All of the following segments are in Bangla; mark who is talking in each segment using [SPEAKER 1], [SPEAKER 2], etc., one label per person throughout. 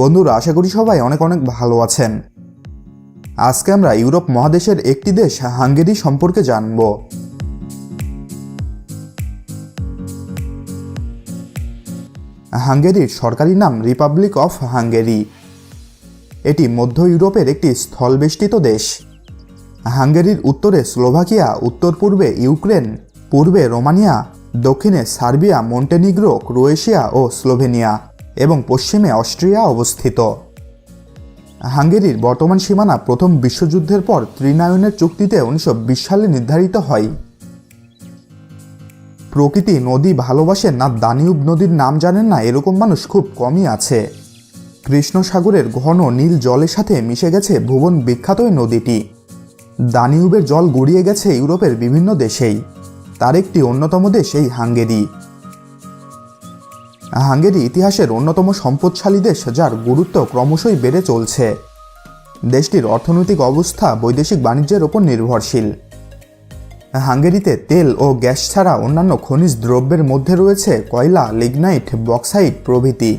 [SPEAKER 1] বন্ধুরা আশা করি সবাই অনেক অনেক ভালো আছেন আজকে আমরা ইউরোপ মহাদেশের একটি দেশ হাঙ্গেরি সম্পর্কে জানব হাঙ্গেরির সরকারি নাম রিপাবলিক অফ হাঙ্গেরি এটি মধ্য ইউরোপের একটি স্থলবেষ্টিত দেশ হাঙ্গেরির উত্তরে স্লোভাকিয়া উত্তর পূর্বে ইউক্রেন পূর্বে রোমানিয়া দক্ষিণে সার্বিয়া মন্টেনিগ্রো ক্রোয়েশিয়া ও স্লোভেনিয়া এবং পশ্চিমে অস্ট্রিয়া অবস্থিত হাঙ্গেরির বর্তমান সীমানা প্রথম বিশ্বযুদ্ধের পর ত্রিনায়নের চুক্তিতে উনিশশো সালে নির্ধারিত হয় প্রকৃতি নদী ভালোবাসেন না দানিউব নদীর নাম জানেন না এরকম মানুষ খুব কমই আছে কৃষ্ণসাগরের ঘন নীল জলের সাথে মিশে গেছে ভুবন বিখ্যাত নদীটি দানিউবের জল গড়িয়ে গেছে ইউরোপের বিভিন্ন দেশেই তার একটি অন্যতম দেশ এই হাঙ্গেরি হাঙ্গেরি ইতিহাসের অন্যতম সম্পদশালী দেশ যার গুরুত্ব ক্রমশই বেড়ে চলছে দেশটির অর্থনৈতিক অবস্থা বৈদেশিক বাণিজ্যের ওপর নির্ভরশীল হাঙ্গেরিতে তেল ও গ্যাস ছাড়া অন্যান্য খনিজ দ্রব্যের মধ্যে রয়েছে কয়লা লিগনাইট বক্সাইট প্রভৃতি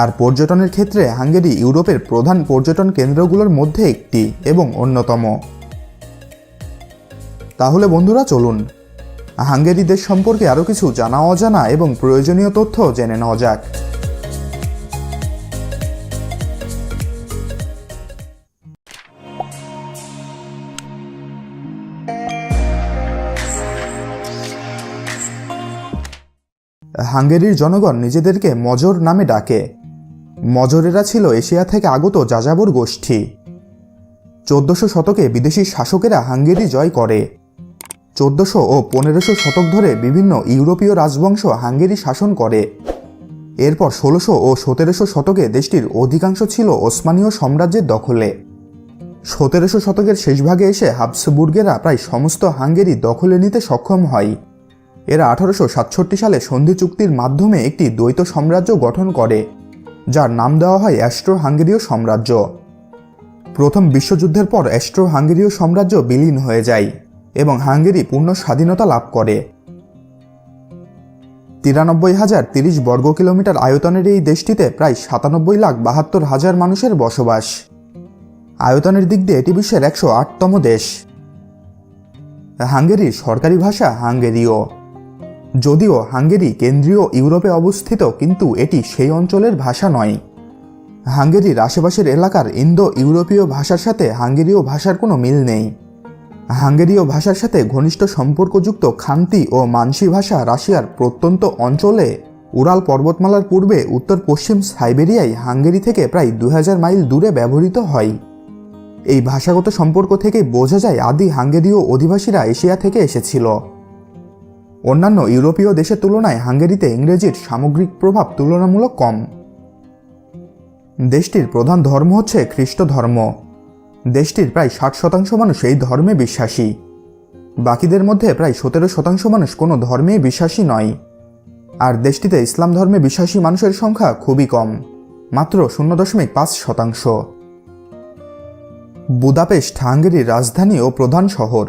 [SPEAKER 1] আর পর্যটনের ক্ষেত্রে হাঙ্গেরি ইউরোপের প্রধান পর্যটন কেন্দ্রগুলোর মধ্যে একটি এবং অন্যতম তাহলে বন্ধুরা চলুন হাঙ্গেরিদের সম্পর্কে আরও কিছু জানা অজানা এবং প্রয়োজনীয় তথ্য জেনে নেওয়া যাক হাঙ্গেরির জনগণ নিজেদেরকে মজর নামে ডাকে মজরেরা ছিল এশিয়া থেকে আগত যাযাবর গোষ্ঠী চোদ্দশো শতকে বিদেশি শাসকেরা হাঙ্গেরি জয় করে চোদ্দশো ও পনেরোশো শতক ধরে বিভিন্ন ইউরোপীয় রাজবংশ হাঙ্গেরি শাসন করে এরপর ষোলোশো ও সতেরোশো শতকে দেশটির অধিকাংশ ছিল ওসমানীয় সাম্রাজ্যের দখলে সতেরোশো শতকের শেষভাগে এসে হাবসবুর্গেরা প্রায় সমস্ত হাঙ্গেরি দখলে নিতে সক্ষম হয় এরা আঠারোশো সাতষট্টি সালে সন্ধি চুক্তির মাধ্যমে একটি দ্বৈত সাম্রাজ্য গঠন করে যার নাম দেওয়া হয় অ্যাস্ট্রো হাঙ্গেরীয় সাম্রাজ্য প্রথম বিশ্বযুদ্ধের পর অ্যাস্ট্রো হাঙ্গেরীয় সাম্রাজ্য বিলীন হয়ে যায় এবং হাঙ্গেরি পূর্ণ স্বাধীনতা লাভ করে তিরানব্বই হাজার তিরিশ বর্গ কিলোমিটার আয়তনের এই দেশটিতে প্রায় সাতানব্বই লাখ বাহাত্তর হাজার মানুষের বসবাস আয়তনের দিক দিয়ে এটি বিশ্বের একশো আটতম দেশ হাঙ্গেরির সরকারি ভাষা হাঙ্গেরীয় যদিও হাঙ্গেরি কেন্দ্রীয় ইউরোপে অবস্থিত কিন্তু এটি সেই অঞ্চলের ভাষা নয় হাঙ্গেরির আশেপাশের এলাকার ইন্দো ইউরোপীয় ভাষার সাথে হাঙ্গেরীয় ভাষার কোনো মিল নেই হাঙ্গেরীয় ভাষার সাথে ঘনিষ্ঠ সম্পর্কযুক্ত খান্তি ও মানসি ভাষা রাশিয়ার প্রত্যন্ত অঞ্চলে উরাল পর্বতমালার পূর্বে উত্তর পশ্চিম সাইবেরিয়ায় হাঙ্গেরি থেকে প্রায় দু মাইল দূরে ব্যবহৃত হয় এই ভাষাগত সম্পর্ক থেকে বোঝা যায় আদি হাঙ্গেরীয় অধিবাসীরা এশিয়া থেকে এসেছিল অন্যান্য ইউরোপীয় দেশের তুলনায় হাঙ্গেরিতে ইংরেজির সামগ্রিক প্রভাব তুলনামূলক কম দেশটির প্রধান ধর্ম হচ্ছে খ্রিস্ট ধর্ম দেশটির প্রায় ষাট শতাংশ মানুষ এই ধর্মে বিশ্বাসী বাকিদের মধ্যে প্রায় সতেরো শতাংশ মানুষ কোনো ধর্মে বিশ্বাসী নয় আর দেশটিতে ইসলাম ধর্মে বিশ্বাসী মানুষের সংখ্যা খুবই কম মাত্র শূন্য দশমিক পাঁচ শতাংশ বুদাপেস্ট হাঙ্গেরির রাজধানী ও প্রধান শহর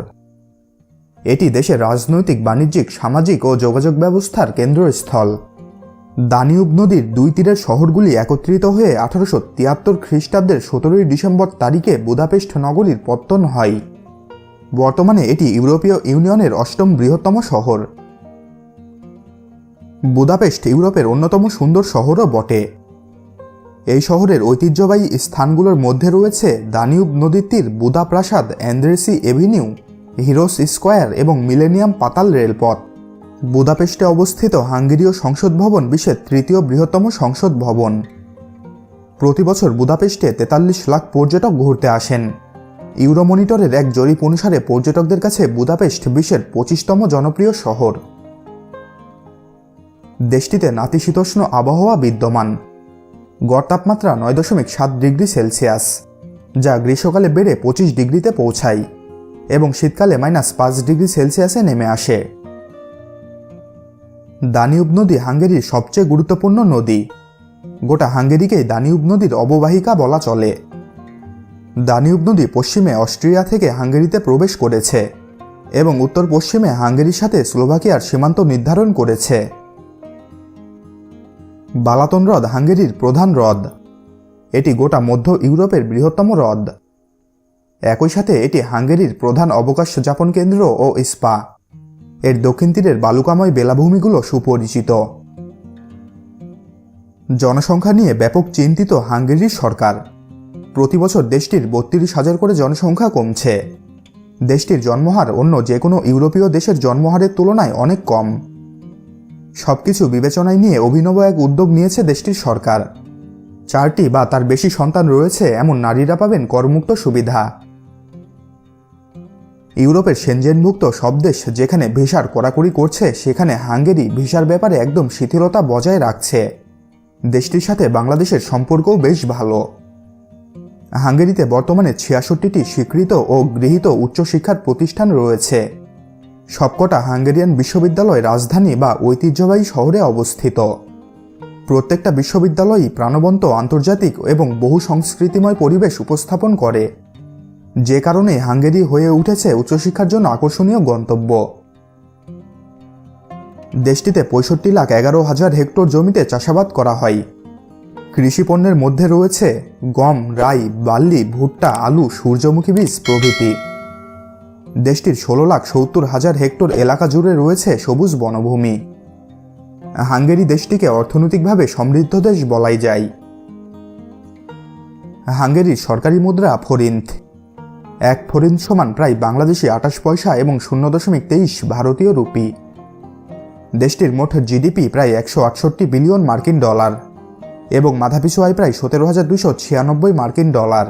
[SPEAKER 1] এটি দেশের রাজনৈতিক বাণিজ্যিক সামাজিক ও যোগাযোগ ব্যবস্থার কেন্দ্রস্থল দানিউব নদীর দুই তীরের শহরগুলি একত্রিত হয়ে আঠারোশো তিয়াত্তর খ্রিস্টাব্দের সতেরোই ডিসেম্বর তারিখে বুদাপেস্ট নগরীর পত্তন হয় বর্তমানে এটি ইউরোপীয় ইউনিয়নের অষ্টম বৃহত্তম শহর বুদাপেস্ট ইউরোপের অন্যতম সুন্দর শহরও বটে এই শহরের ঐতিহ্যবাহী স্থানগুলোর মধ্যে রয়েছে দানিউব নদীর তীর বুদা প্রাসাদ এভিনিউ হিরোস স্কোয়ার এবং মিলেনিয়াম পাতাল রেলপথ বুদাপেস্টে অবস্থিত হাঙ্গেরীয় সংসদ ভবন বিশ্বের তৃতীয় বৃহত্তম সংসদ ভবন প্রতি বছর বুদাপেস্টে তেতাল্লিশ লাখ পর্যটক ঘুরতে আসেন ইউরোমনিটরের এক জরিপ অনুসারে পর্যটকদের কাছে বুদাপেস্ট বিশ্বের পঁচিশতম জনপ্রিয় শহর দেশটিতে নাতিশীতোষ্ণ আবহাওয়া বিদ্যমান গড় তাপমাত্রা নয় দশমিক সাত ডিগ্রি সেলসিয়াস যা গ্রীষ্মকালে বেড়ে পঁচিশ ডিগ্রিতে পৌঁছায় এবং শীতকালে মাইনাস পাঁচ ডিগ্রি সেলসিয়াসে নেমে আসে দানিউব নদী হাঙ্গেরির সবচেয়ে গুরুত্বপূর্ণ নদী গোটা হাঙ্গেরিকেই দানিউব নদীর অববাহিকা বলা চলে দানিউব নদী পশ্চিমে অস্ট্রিয়া থেকে হাঙ্গেরিতে প্রবেশ করেছে এবং উত্তর পশ্চিমে হাঙ্গেরির সাথে স্লোভাকিয়ার সীমান্ত নির্ধারণ করেছে বালাতন হ্রদ হাঙ্গেরির প্রধান হ্রদ এটি গোটা মধ্য ইউরোপের বৃহত্তম হ্রদ একই সাথে এটি হাঙ্গেরির প্রধান অবকাশ যাপন কেন্দ্র ও ইস্পা এর দক্ষিণ তীরের বালুকাময় বেলাভূমিগুলো সুপরিচিত জনসংখ্যা নিয়ে ব্যাপক চিন্তিত হাঙ্গেরির সরকার প্রতি বছর দেশটির বত্রিশ হাজার করে জনসংখ্যা কমছে দেশটির জন্মহার অন্য যে কোনো ইউরোপীয় দেশের জন্মহারের তুলনায় অনেক কম সবকিছু বিবেচনায় নিয়ে অভিনব এক উদ্যোগ নিয়েছে দেশটির সরকার চারটি বা তার বেশি সন্তান রয়েছে এমন নারীরা পাবেন করমুক্ত সুবিধা ইউরোপের সেনজেনভুক্ত সব দেশ যেখানে ভিসার কড়াকড়ি করছে সেখানে হাঙ্গেরি ভিসার ব্যাপারে একদম শিথিলতা বজায় রাখছে দেশটির সাথে বাংলাদেশের সম্পর্কও বেশ ভালো হাঙ্গেরিতে বর্তমানে ছিয়াষট্টিটি স্বীকৃত ও গৃহীত উচ্চশিক্ষার প্রতিষ্ঠান রয়েছে সবকটা হাঙ্গেরিয়ান বিশ্ববিদ্যালয় রাজধানী বা ঐতিহ্যবাহী শহরে অবস্থিত প্রত্যেকটা বিশ্ববিদ্যালয়ই প্রাণবন্ত আন্তর্জাতিক এবং বহু সংস্কৃতিময় পরিবেশ উপস্থাপন করে যে কারণে হাঙ্গেরি হয়ে উঠেছে উচ্চশিক্ষার জন্য আকর্ষণীয় গন্তব্য দেশটিতে পঁয়ষট্টি লাখ এগারো হাজার হেক্টর জমিতে চাষাবাদ করা হয় কৃষিপণ্যের মধ্যে রয়েছে গম রাই বার্লি ভুট্টা আলু সূর্যমুখী বীজ প্রভৃতি দেশটির ষোলো লাখ সত্তর হাজার হেক্টর এলাকা জুড়ে রয়েছে সবুজ বনভূমি হাঙ্গেরি দেশটিকে অর্থনৈতিকভাবে সমৃদ্ধ দেশ বলাই যায় হাঙ্গেরির সরকারি মুদ্রা ফরিন্থ এক ফোরেন সমান প্রায় বাংলাদেশি আটাশ পয়সা এবং শূন্য দশমিক তেইশ ভারতীয় রুপি দেশটির মোট জিডিপি প্রায় একশো আটষট্টি বিলিয়ন মার্কিন ডলার এবং মাথাপিছু আয় প্রায় সতেরো হাজার দুশো ছিয়ানব্বই মার্কিন ডলার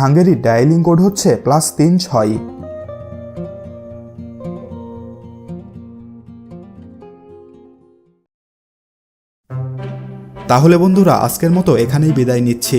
[SPEAKER 1] হাঙ্গেরির ডায়ালিং কোড হচ্ছে প্লাস তিন ছয় তাহলে বন্ধুরা আজকের মতো এখানেই বিদায় নিচ্ছি